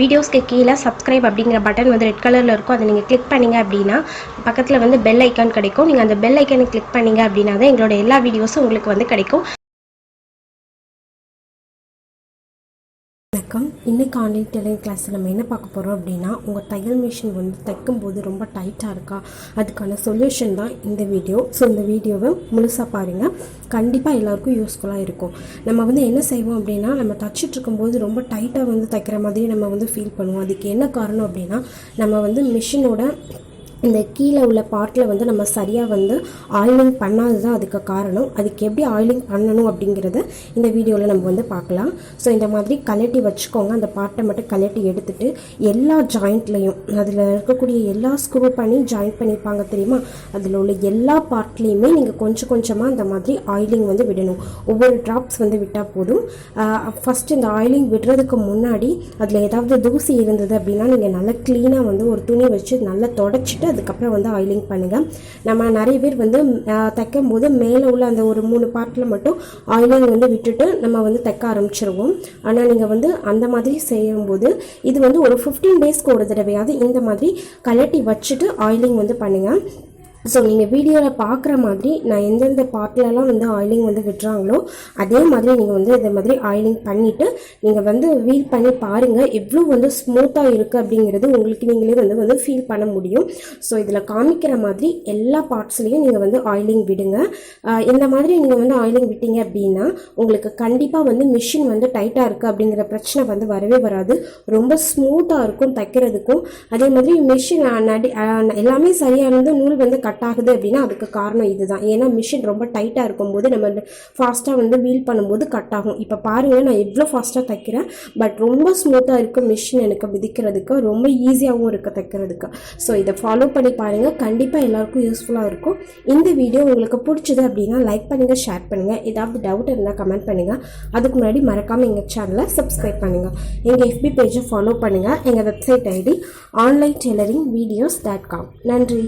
வீடியோஸ்க்கு கீழே சப்ஸ்கிரைப் அப்படிங்கிற பட்டன் வந்து ரெட் கலரில் இருக்கும். அதை நீங்கள் கிளிக் பண்ணீங்க அப்படின்னா பக்கத்தில் வந்து பெல் ஐக்கான் கிடைக்கும். நீங்கள் அந்த பெல் ஐக்கானை கிளிக் பண்ணீங்க அப்படின்னா தான் எங்களோட எல்லா வீடியோஸும் உங்களுக்கு வந்து கிடைக்கும். வணக்கம். இன்னைக்கு ஆன்லைன் டெய்லரிங் கிளாஸில் நம்ம என்ன பார்க்க போகிறோம் அப்படின்னா உங்கள் தையல் மிஷின் வந்து தைக்கும்போது ரொம்ப டைட்டாக இருக்கா? அதுக்கான சொல்யூஷன் தான் இந்த வீடியோ ஸோ இந்த வீடியோவை முழுசாக பாருங்கள் கண்டிப்பாக எல்லாருக்கும் யூஸ்ஃபுல்லாக இருக்கும். நம்ம வந்து என்ன செய்வோம் அப்படின்னா நம்ம தச்சிட்டு இருக்கும்போது ரொம்ப டைட்டாக வந்து தைக்கிற மாதிரி நம்ம வந்து ஃபீல் பண்ணுவோம். அதுக்கு என்ன காரணம் அப்படின்னா நம்ம வந்து மிஷினோட இந்த கீழே உள்ள பார்ட்டில் வந்து நம்ம சரியாக வந்து ஆயிலிங் பண்ணாதது தான் அதுக்கு காரணம். அதுக்கு எப்படி ஆயிலிங் பண்ணணும் அப்படிங்கிறத இந்த வீடியோவில் நம்ம வந்து பார்க்கலாம். ஸோ இந்த மாதிரி கலட்டி வச்சுக்கோங்க. அந்த பார்ட்டை மட்டும் கலட்டி எடுத்துட்டு எல்லா ஜாயிண்ட்லேயும் அதில் இருக்கக்கூடிய எல்லா ஸ்க்ரூ பண்ணி ஜாயின் பண்ணியிருப்பாங்க தெரியுமா? அதில் உள்ள எல்லா பார்ட்லேயுமே நீங்கள் கொஞ்சம் கொஞ்சமாக அந்த மாதிரி ஆயிலிங் வந்து விடணும். ஒவ்வொரு ட்ராப்ஸ் வந்து விட்டால் போதும். ஃபஸ்ட்டு இந்த ஆயிலிங் விடுறதுக்கு முன்னாடி அதில் ஏதாவது தூசி இருந்தது அப்படின்னா நீங்கள் நல்லா க்ளீனாக வந்து ஒரு துணி வச்சு நல்லா தொடச்சிட்டு அதுக்கப்புறம் வந்து ஆயிலிங் பண்ணுங்கள் நம்ம நிறைய பேர் வந்து தைக்கும் போது மேலே உள்ள அந்த ஒரு மூணு பார்ட்டில் மட்டும் ஆயிலிங் வந்து விட்டுட்டு நம்ம வந்து தைக்க ஆரம்பிச்சிருவோம். ஆனால் நீங்கள் வந்து அந்த மாதிரி செய்யும்போது இது வந்து ஒரு ஃபிஃப்டீன் டேஸ்க்கு ஒரு தடவையாவது இந்த மாதிரி கலட்டி வச்சுட்டு ஆயிலிங் வந்து பண்ணுங்கள் ஸோ நீங்கள் வீடியோவில் பார்க்குற மாதிரி நான் எந்தெந்த பார்ட்லலாம் வந்து ஆயிலிங் வந்து விடுறாங்களோ அதே மாதிரி நீங்கள் வந்து இந்த மாதிரி ஆயிலிங் பண்ணிவிட்டு நீங்கள் வந்து வீல் பண்ணி பாருங்கள் எவ்வளோ வந்து ஸ்மூத்தாக இருக்குது அப்படிங்கிறது உங்களுக்கு நீங்களே வந்து வந்து ஃபீல் பண்ண முடியும். ஸோ இதில் காமிக்கிற மாதிரி எல்லா பார்ட்ஸ்லேயும் நீங்கள் வந்து ஆயிலிங் விடுங்க. இந்த மாதிரி நீங்கள் வந்து ஆயிலிங் விட்டீங்க அப்படின்னா உங்களுக்கு கண்டிப்பாக வந்து மிஷின் வந்து டைட்டாக இருக்குது அப்படிங்கிற பிரச்சனை வந்து வரவே வராது. ரொம்ப ஸ்மூத்தாக இருக்கும் தைக்கிறதுக்கும். அதே மாதிரி மிஷின் நடி எல்லாமே சரியானது நூல் வந்து கட் கட் ஆகுது அப்படின்னா அதுக்கு காரணம் இதுதான். ஏன்னா மிஷின் ரொம்ப டைட்டாக இருக்கும்போது நம்ம ஃபாஸ்ட்டாக வந்து வீல் பண்ணும்போது கட் ஆகும் இப்போ பாருங்கள் நான் எவ்வளோ ஃபாஸ்ட்டாக தைக்கிறேன் பட் ரொம்ப ஸ்மூத்தாக இருக்குது மிஷின் எனக்கு விதிக்கிறதுக்கு ரொம்ப ஈஸியாகவும் இருக்குது தைக்கிறதுக்கு. ஸோ இதை ஃபாலோ பண்ணி பாருங்கள் கண்டிப்பாக எல்லாருக்கும் யூஸ்ஃபுல்லாக இருக்கும். இந்த வீடியோ உங்களுக்கு பிடிச்சது அப்படின்னா லைக் பண்ணுங்கள் ஷேர் பண்ணுங்கள் ஏதாவது டவுட் இருந்தால் கமெண்ட் பண்ணுங்கள் அதுக்கு முன்னாடி மறக்காமல் எங்கள் சேனலை சப்ஸ்கிரைப் பண்ணுங்கள் எங்கள் எஃபி பேஜை ஃபாலோ பண்ணுங்கள் எங்கள் website ID online tailoring videos dot com நன்றி.